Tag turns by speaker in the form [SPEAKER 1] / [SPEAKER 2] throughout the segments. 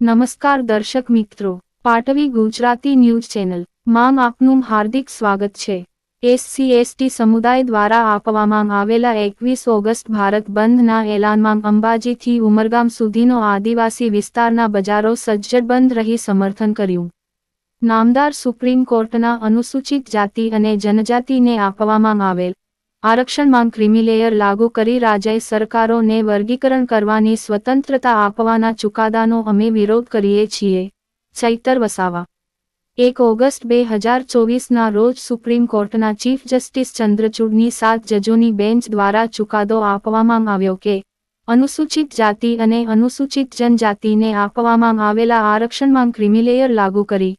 [SPEAKER 1] નમસ્કાર દર્શક મિત્રો, પાટવી ગુજરાતી ન્યૂઝ ચેનલ, માં આપનું હાર્દિક સ્વાગત છે. એસસી એસટી સમુદાય દ્વારા આપવામાં આવેલા એકવીસ ઓગસ્ટ ભારત બંધના એલાનમાં અંબાજીથી ઉમરગામ સુધીનો આદિવાસી વિસ્તારના બજારો સજ્જડ બંધ રહી સમર્થન કર્યું. નામદાર સુપ્રીમ કોર્ટના અનુસૂચિત જાતિ અને જનજાતિને આપવામાં આવેલ આરક્ષણમાં ક્રિમિલેયર લાગુ કરી રાજ્ય સરકારોને વર્ગીકરણ કરવાની સ્વતંત્રતા આપવાના ચુકાદાનો અમે વિરોધ કરીએ છીએ. ચૈતર વસાવા. એક ઓગસ્ટ બે હજાર ચોવીસના રોજ સુપ્રીમ કોર્ટના ચીફ જસ્ટિસ ચંદ્રચૂડની સાત જજોની બેન્ચ દ્વારા ચુકાદો આપવામાં આવ્યો કે, અનુસૂચિત જાતિ અને અનુસૂચિત જનજાતિને આપવામાં આવેલા આરક્ષણમાં ક્રિમિલેયર લાગુ કરી.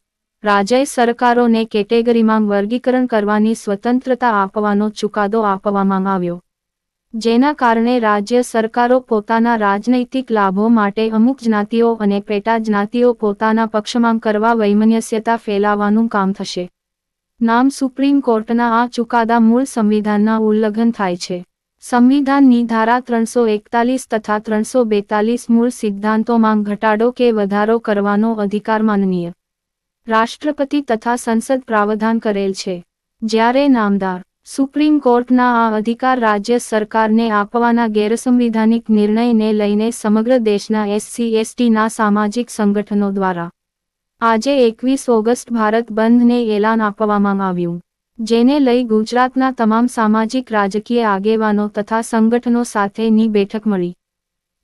[SPEAKER 1] રાજ્ય સરકારોને કેટેગરીમાં વર્ગીકરણ કરવાની સ્વતંત્રતા આપવાનો ચુકાદો આપવામાં આવ્યો. જેના કારણે રાજ્ય સરકારો પોતાના રાજનૈતિક લાભો માટે અમુક જ્ઞાતિઓ અને પેટા જ્ઞાતિઓ પોતાના પક્ષમાં કરવા વૈમનસ્યતા ફેલાવવાનું કામ થશે. નામ સુપ્રીમ કોર્ટના આ ચુકાદા મૂળ સંવિધાનના ઉલ્લંઘન થાય છે. સંવિધાનની ધારા ત્રણસો એકતાલીસ તથા ત્રણસો બેતાલીસ મૂળ સિદ્ધાંતોમાં ઘટાડો કે વધારો કરવાનો અધિકાર માનનીય. રાષ્ટ્રપતિ તથા સંસદ પ્રાવધાન કરેલ છે. જ્યારે નામદાર, સુપ્રીમ કોર્ટના આ અધિકાર રાજ્ય સરકારને આપવાના ગેરસંવિધાનિક નિર્ણયને લઈને સમગ્ર દેશના એસસી, એસટીના સામાજિક સંગઠનો દ્વારા આજે એકવીસ ઓગસ્ટ ભારત બંધને એલાન આપવામાં આવ્યું. જેને લઈ ગુજરાતના તમામ સામાજિક, રાજકીય આગેવાનો તથા સંગઠનો સાથેની બેઠક મળી.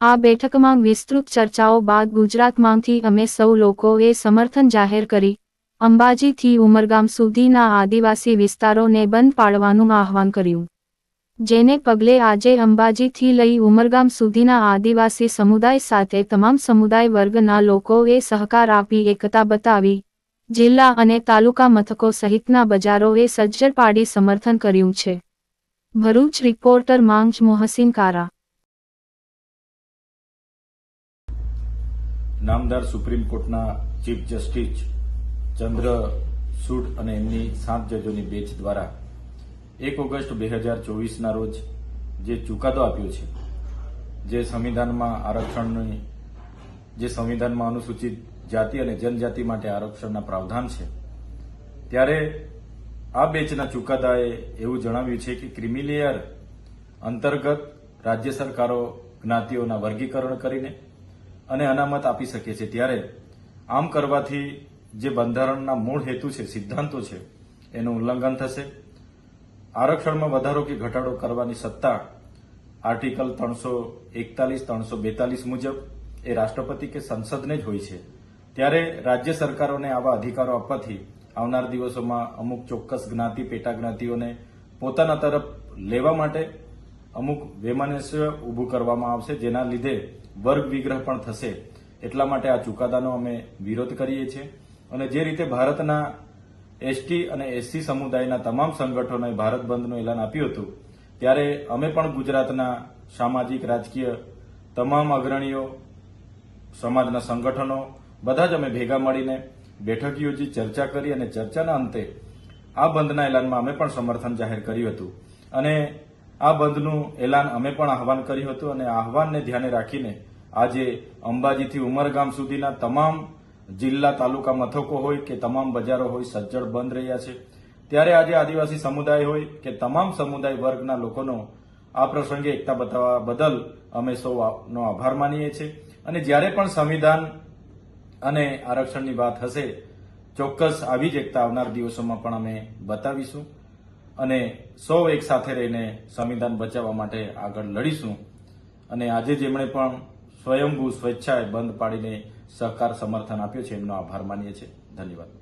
[SPEAKER 1] આ બેઠકમાં વિસ્તૃત ચર્ચાઓ બાદ ગુજરાતમાંથી અમે સૌ લોકોએ સમર્થન જાહેર કરી. અંબાજીથી ઉમરગામ સુધીના આદિવાસી વિસ્તારોને બંધ પાડવાનું આહવાન કર્યું. જેને પગલે આજે અંબાજીથી લઈ ઉમરગામ સુધીના આદિવાસી સમુદાય સાથે તમામ સમુદાય વર્ગના લોકોએ સહકાર આપી એકતા બતાવી. જિલ્લા અને તાલુકા મથકો સહિતના બજારોએ સજ્જડ પાડી સમર્થન કર્યું છે. ભરૂચ રિપોર્ટર માંગ મોહસિન કારા
[SPEAKER 2] નામદાર સુપ્રીમ કોર્ટના ચીફ જસ્ટિસ ચંદ્ર ચંદ્રસૂડ અને એમની સાત જજોની બેચ દ્વારા એક ઓગસ્ટ બે હજાર ચોવીસના રોજ જે ચુકાદો આપ્યો છે, જે સંવિધાનમાં આરક્ષણની, જે સંવિધાનમાં અનુસૂચિત જાતિ અને જનજાતિ માટે આરક્ષણના પ્રાવધાન છે, ત્યારે આ બેચના ચુકાદાએ એવું જણાવ્યું છે કે ક્રિમિલેયર અંતર્ગત રાજ્ય સરકારો જ્ઞાતિઓના વર્ગીકરણ કરીને અને અનામત આપી શકે છે. ત્યારે આમ કરવાથી જે બંધારણના મૂળ હેતુ છે, સિદ્ધાંતો છે, એનું ઉલ્લંઘન થશે. આરક્ષણમાં વધારો કે ઘટાડો કરવાની સત્તા આર્ટિકલ ત્રણસો એકતાલીસ, ત્રણસો બેતાલીસ મુજબ એ રાષ્ટ્રપતિ કે સંસદને જ હોય છે. ત્યારે રાજ્ય સરકારોને આવા અધિકારો આપવાથી આવનાર દિવસોમાં અમુક ચોક્કસ જ્ઞાતિ પેટા જ્ઞાતિઓને પોતાના તરફ લેવા માટે અમુક વેમનસ્ય ઊભું કરવામાં આવશે. જેના લીધે વર્ગ વિગ્રહ પણ થશે એટલા માટે આ ચુકાદાનો અમે વિરોધ કરીએ છીએ. અને જે રીતે ભારતના એસટી અને એસસી સમુદાયના તમામ સંગઠનોએ ભારત બંધનું એલાન આપ્યું હતું, ત્યારે અમે પણ ગુજરાતના સામાજિક, રાજકીય તમામ અગ્રણીઓ, સમાજના સંગઠનો બધા જ અમે ભેગા મળીને બેઠક યોજી ચર્ચા કરી અને ચર્ચાના અંતે આ બંધના એલાનમાં અમે પણ સમર્થન જાહેર કર્યું હતું. અને આ બંધનું એલાન અમે પણ આહવાન કર્યું હતું અને આહવાનને ધ્યાને રાખીને આજે અંબાજીથી ઉમરગામ સુધીના તમામ જિલ્લા તાલુકા મથકો હોય કે તમામ બજારો હોય સજ્જડ બંધ રહ્યા છે. ત્યારે આજે આદિવાસી સમુદાય હોય કે તમામ સમુદાય વર્ગના લોકોનો આ પ્રસંગે એકતા બતાવવા બદલ અમે સૌનો આભાર માનીએ છીએ. અને જ્યારે પણ સંવિધાન અને આરક્ષણની વાત હશે, ચોક્કસ આવી જ એકતા આવનાર દિવસોમાં પણ અમે બતાવીશું. અને સૌ એક સાથે રહીને સંવિધાન બચાવવા માટે આગળ લડીશું. અને આજે જેમણે પણ સ્વયંભૂ સ્વેચ્છાએ બંધ પાડીને સહકાર સમર્થન આપ્યો છે, એમનો આભાર માનીએ છીએ. ધન્યવાદ.